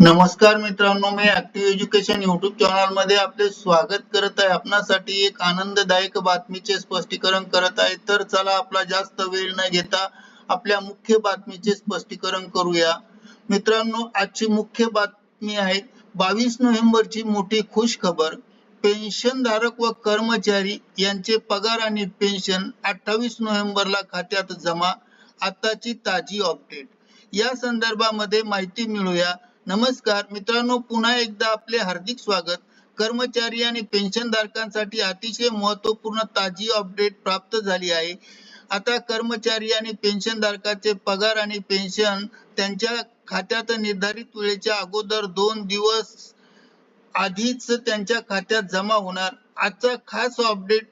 नमस्कार मित्रांनो मी ऍक्टिव्ह एज्युकेशन युट्यूब चॅनलमध्ये आपले स्वागत करत आहे. आपणासाठी एक आनंददायक बातमीचे स्पष्टीकरण करत आहे. तर चला आपला जास्त वेळ न घेता आपल्या मुख्य बातमीचे स्पष्टीकरण करूया. मित्रांनो आजची मुख्य बातमी आहे बावीस नोव्हेंबरची मोठी खुश खबर पेन्शन धारक व कर्मचारी यांचे पगार आणि पेन्शन अठ्ठावीस नोव्हेंबरला खात्यात जमा. आताची ताजी अपडेट या संदर्भामध्ये माहिती मिळूया. नमस्कार मित्रांनो पुन्हा एकदा आपले हार्दिक स्वागत. कर्मचारी आणि पेन्शनधारकांसाठी अतिशय महत्त्वपूर्ण ताजी अपडेट प्राप्त झाली आहे. आता कर्मचारी आणि पेन्शनधारकाचे पगार आणि पेन्शन त्यांच्या खात्यात निर्धारित वेळेच्या अगोदर दोन दिवस आधीच त्यांच्या खात्यात जमा होणार. आजचा खास अपडेट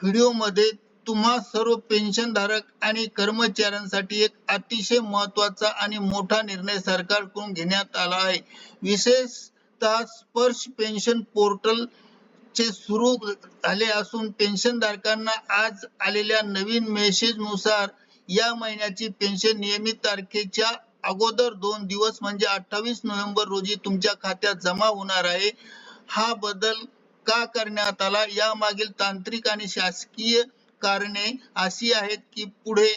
व्हिडिओमध्ये तुम्हा सर्व पेन्शनधारक आणि कर्मचाऱ्यांसाठी एक अतिशय महत्त्वाचा आणि मोठा निर्णय सरकारकडून घेण्यात आला आहे. विशेषतः स्पर्श पेन्शन पोर्टल चे सुरू झाले असून पेन्शनधारकांना आज आलेल्या नवीन मेसेजनुसार या महिन्याची पेन्शन नियमित तारखेच्या अगोदर दोन दिवस म्हणजे अठ्ठावीस नोव्हेंबर रोजी तुमच्या खात्यात जमा होणार आहे. हा बदल का करण्यात आला? यामागील तांत्रिक आणि शासकीय कारणे अशी आहेत की पुढे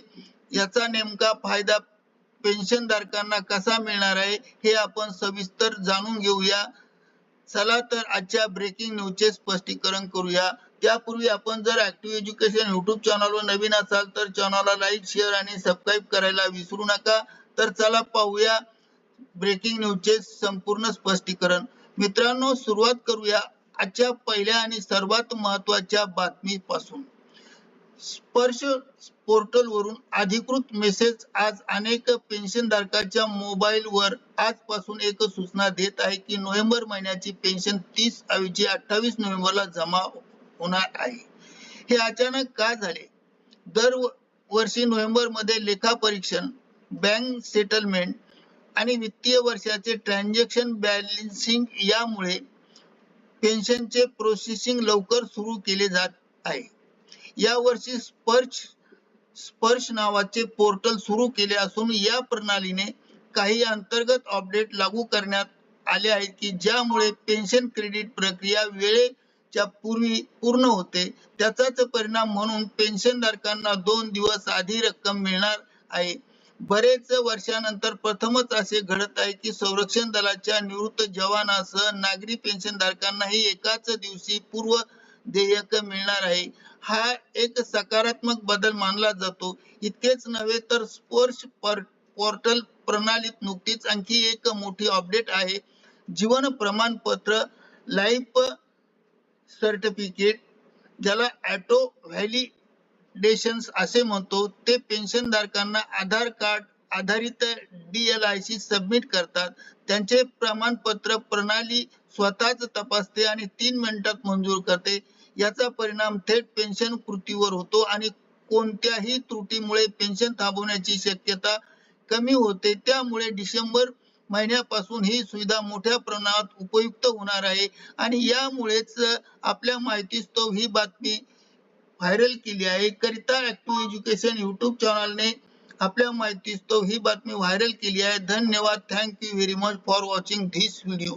याचा नेमका फायदा पेन्शन धारकांना कसा मिळणार आहे हे आपण सविस्तर जाणून घेऊया. चला तर आजच्या ब्रेकिंग न्यूजचे स्पष्टीकरण करूया. त्यापूर्वी आपण जर ऍक्टिव्ह एज्युकेशन युट्यूब चॅनलवर नवीन असाल तर चॅनलला लाईक शेअर आणि सबस्क्राईब करायला विसरू नका. तर चला पाहूया ब्रेकिंग न्यूजचे संपूर्ण स्पष्टीकरण. मित्रांनो सुरुवात करूया आजच्या पहिल्या आणि सर्वात महत्त्वाच्या बातमीपासून. स्पर्श पोर्टल वरून अधिकृत मेसेज आज अनेक पेन्शनधारकांच्या मोबाईल वर आजपासून एक सूचना देत आहे की नोव्हेंबर महिन्याची पेन्शन तीस ऐवजी अठ्ठावीस नोव्हेंबरला जमा होणार आहे. हे अचानक का झाले? दर वर्षी नोव्हेंबरमध्ये लेखा परीक्षण बँक सेटलमेंट आणि वित्तीय वर्षाचे ट्रान्झॅक्शन बॅलन्सिंग यामुळे पेन्शनचे प्रोसेसिंग लवकर सुरू केले जात आहे. या वर्षी स्पर्श स्पर्श नावाचे पोर्टल सुरू केले असून या प्रणालीने काही अंतर्गत अपडेट लागू करण्यात आले आहेत की ज्यामुळे पेन्शन क्रेडिट प्रक्रिया वेळेच्या पूर्वी पूर्ण होते. त्याचाच परिणाम म्हणून पेन्शनधारकांना दोन दिवस आधी रक्कम मिळणार आहे. बरेच वर्षानंतर प्रथमच असे घडत आहे की संरक्षण दलाच्या निवृत्त जवानासह नागरी पेन्शनधारकांनाही एकाच दिवशी पूर्व देयक मिळणार आहे. हा एक सकारात्मक बदल मानला जातो. इतकेच नव्हे तर स्पर्श पोर्टल प्रणालीत नुकतीच आणखी एक मोठी अपडेट आहे. जीवन प्रमाणपत्र लाईफ सर्टिफिकेट ज्याला ऑटो व्हॅलिडेशन असे म्हणतो ते पेन्शन धारकांना आधार कार्ड आधारित सी सबमिट करतात. त्यांचे प्रमाणपत्र प्रणाली स्वतःच तपासते आणि तीन मिनिटात मंजूर करते. याचा परिणाम थेट पेन्शन कृतीवर होतो आणि कोणत्याही त्रुटीमुळे पेन्शन थांबवण्याची शक्यता कमी होते. त्यामुळे डिसेंबर महिन्यापासून ही सुविधा मोठ्या प्रमाणात उपयुक्त होणार आहे आणि यामुळेच आपल्या माहितीस्तव ही बातमी व्हायरल केली आहे. करिता ऍक्टिव्ह एज्युकेशन युट्यूब चॅनलने आपल्या माहितीस्तव ही बातमी व्हायरल केली आहे. धन्यवाद. Thank you very much for watching this video